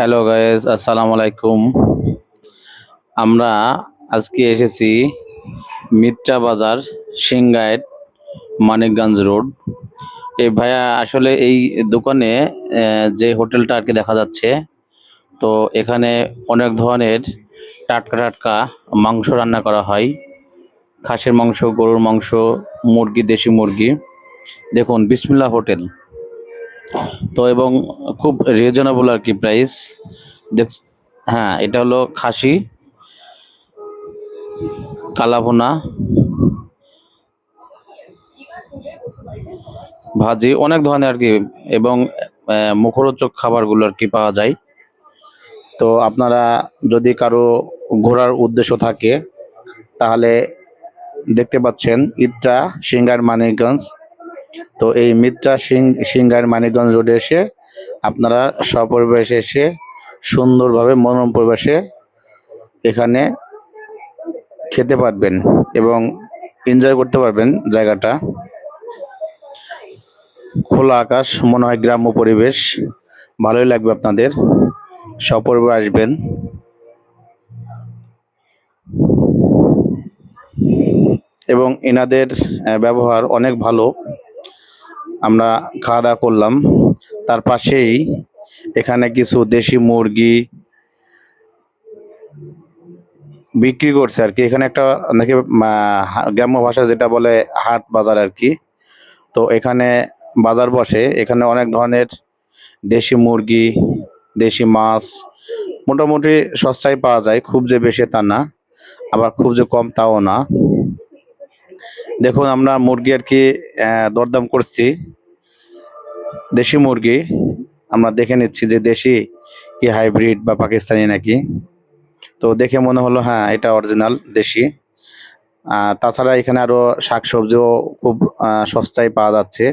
Hello guys আসসালামু আলাইকুম আমরা আজকে এসেছি মিত্রা বাজার, সিংগাইট, মানিকগঞ্জ রোড। এই ভাইয়া, আসলে এই দোকানে যে হোটেলটা আর কি দেখা যাচ্ছে, তো এখানে অনেক ধরনের টাটকা টাটকা মাংস রান্না করা হয়। খাসির মাংস, গরুর মাংস, মুরগি, দেশি মুরগি। দেখুন বিসমিল্লা হোটেল। তো এবং খুব রিজনেবল আর কি প্রাইস দেখ হ্যাঁ এটা হলো খাসি, কালাভুনা, ভাজি, অনেক ধরনের আর কি এবং মুখরোচক খাবারগুলো আর কি পাওয়া যায়। তো আপনারা যদি কারও ঘোরার উদ্দেশ্য থাকে, তাহলে দেখতে পাচ্ছেন ইট্রা সিঙ্গার মানিকগঞ্জ তো এই মিত্রা সিং, সিঙ্গার মানিকগঞ্জ রোডে এসে আপনারা সপরিবেশে এসে, সুন্দরভাবে মনোরম পরিবেশে এখানে খেতে পারবেন এবং এনজয় করতে পারবেন জায়গাটা। খোলা আকাশ, মনে হয় গ্রাম্য পরিবেশ। ভালোই লাগবে আপনাদের। সপরিবার আসবেন। এবং এনাদের ব্যবহার অনেক ভালো। আমরা খাওয়া দাওয়া করলাম। তার পাশেই এখানে কিছু দেশি মুরগি বিক্রি করছে আর কি। এখানে একটা নাকি গ্রাম্য ভাষা যেটা বলে হাট বাজার আর কি। তো এখানে বাজার বসে। এখানে অনেক ধরনের দেশি মুরগি, দেশি মাছ, মোটামুটি সস্তায় পাওয়া যায়। খুব যে বেশি তা না, আবার খুব যে কম তাও না। দেখুন, আমরা মুরগি আর কি দরদাম করছি। দেশি মুরগি, আমরা দেখে নিচ্ছি যে দেশি কি হাইব্রিড বা পাকিস্তানি নাকি। তো দেখে মনে হলো হ্যাঁ এটা অরিজিনাল দেশি। তাছাড়া এখানে আরও শাকসবজিও খুব সস্তায় পাওয়া যাচ্ছে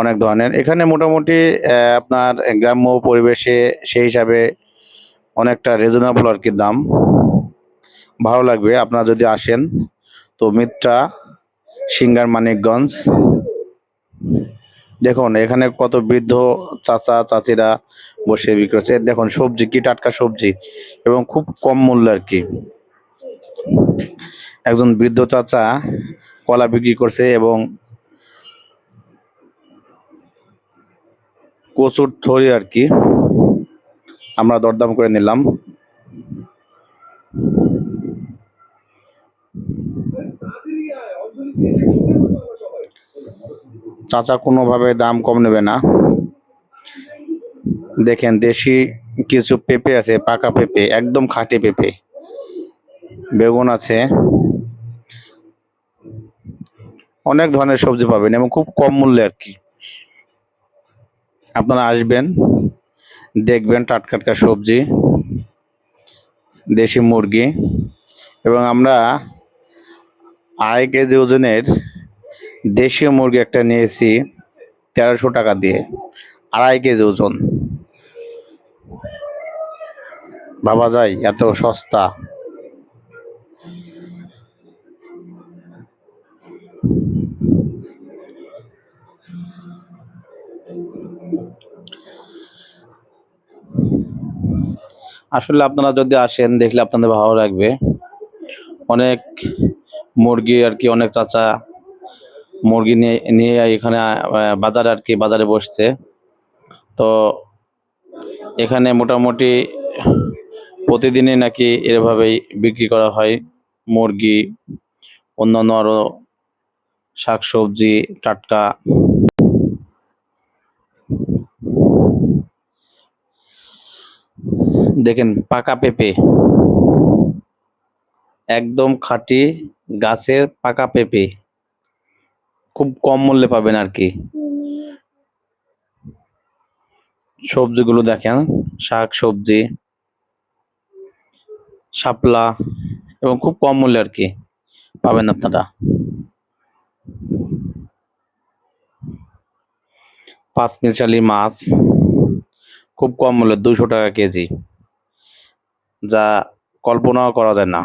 অনেক ধরনের। এখানে মোটামুটি আপনার গ্রাম্য পরিবেশে সেই হিসাবে অনেকটা রিজনেবল আর কি দাম। ভালো লাগবে, আপনারা যদি আসেন, তো মিত্রা সিঙ্গার মানিকগঞ্জ। দেখুন, এখানে কত বৃদ্ধ চাচা, চাচিরা বসে বিক্রি করছে। দেখুন, সবজি, কি টাটকা সবজি এবং খুব কম মূল্য আর কি। একজন বৃদ্ধ চাচা কলা বিক্রি করছে এবং কচুর থরি আর কি। আমরা দরদাম করে নিলাম। চাচা কোনোভাবে দাম কম নেবে না। দেখেন, দেশি কিছু পেঁপে আছে, পাকা পেঁপে, একদম খাঁটি পেঁপে। বেগুন আছে। অনেক ধরনের সবজি পাবেন এবং খুব কম মূল্যে আর কি। আপনারা আসবেন, দেখবেন টাটকা টাটকা সবজি, দেশি মুরগি। এবং আমরা আড়াই কেজি ওজনের দেশীয় মুরগি একটা নিয়েছি তেরোশো টাকা দিয়ে, আড়াই কেজি ওজন। ভাবা যায় এত সস্তা। আসলে আপনারা যদি আসেন, দেখলে আপনাদের ভালো লাগবে। অনেক মুরগি আর কি, অনেক চাচা মুরগি নিয়ে নিয়ে এখানে বাজারে আর কি বাজারে বসছে। তো এখানে মোটামুটি প্রতিদিনই নাকি এভাবেই বিক্রি করা হয়। মুরগি, অন্যান্য আরও শাকসবজি, টাটকা। দেখেন, পাকা পেঁপে। একদম খাঁটি গাছের পাকা পেঁপে। খুব কম মূল্যে পাবেন আর কি সবজিগুলো দেখেন, শাক, সবজি, শাপলা, এবং খুব কম মূল্যে আর কি পাবেন আপনারা। পাঁচ মিশালি মাছ, খুব কম মূল্যে দুশো টাকা কেজি, যা কল্পনাও করা যায় না।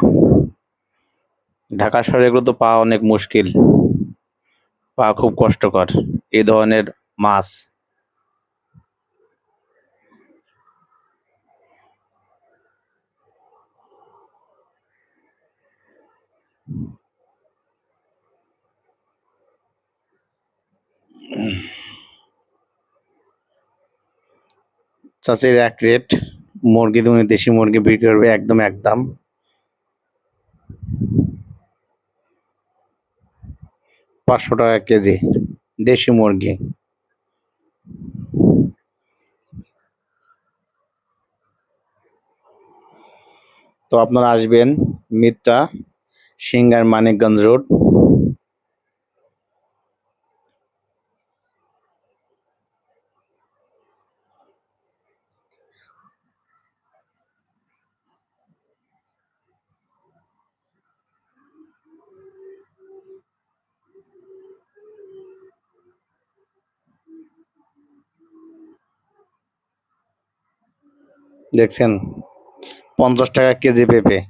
ঢাকা শহরে এগুলো তো পাওয়া অনেক মুশকিল। পাওয়া খুব কষ্টকর। এ ধরনের মাছ। চাষের এক রেট মুরগি তুমি দেশি মুরগি বিক্রি করবে একদম একদম। পাঁচশো টাকা কেজি দেশি মুরগি। তো আপনারা আসবেন মিত্রা সিঙ্গার মানিকগঞ্জ রোড। দেখছেন? পঞ্চাশ টাকা কেজি পেঁপে।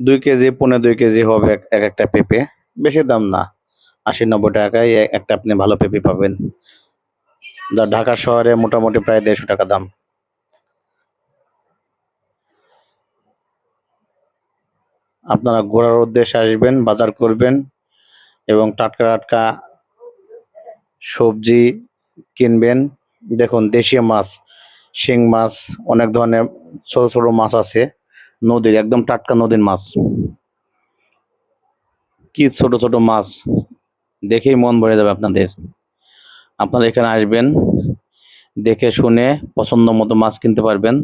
দুই কেজি পনেরো দুই কেজি হবে এক- এক একটা পেঁপে। বেশি দাম না। আশি, নব্বই টাকায় একটা আপনি ভালো পেঁপে পাবেন। যা ঢাকা শহরে মোটামুটি প্রায় দেড়শো টাকা দাম। আপনারা ঘোরার উদ্দেশ্যে আসবেন, বাজার করবেন এবং টাটকা টাটকা সবজি কিনবেন। দেখুন, দেশীয় মাছ। শিং মাছ, অনেক ধরনের ছোট ছোট মাছ আছে। নদীর, একদম টাটকা নদীর মাছ। কি ছোট ছোট মাছ, দেখেই মন ভরে যাবে আপনাদের। আপনারা এখানে আসবেন, দেখে শুনে পছন্দ মতো মাছ কিনতে পারবেন।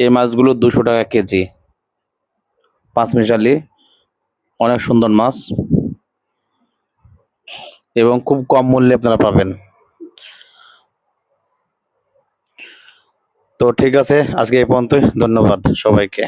এই মাছগুলো দুশো টাকা কেজি। পাঁচ মিশালি, অনেক সুন্দর মাছ। এবং খুব কম মূল্যে আপনারা পাবেন। তো ঠিক আছে আজকে এই পর্যন্তই। ধন্যবাদ সবাইকে।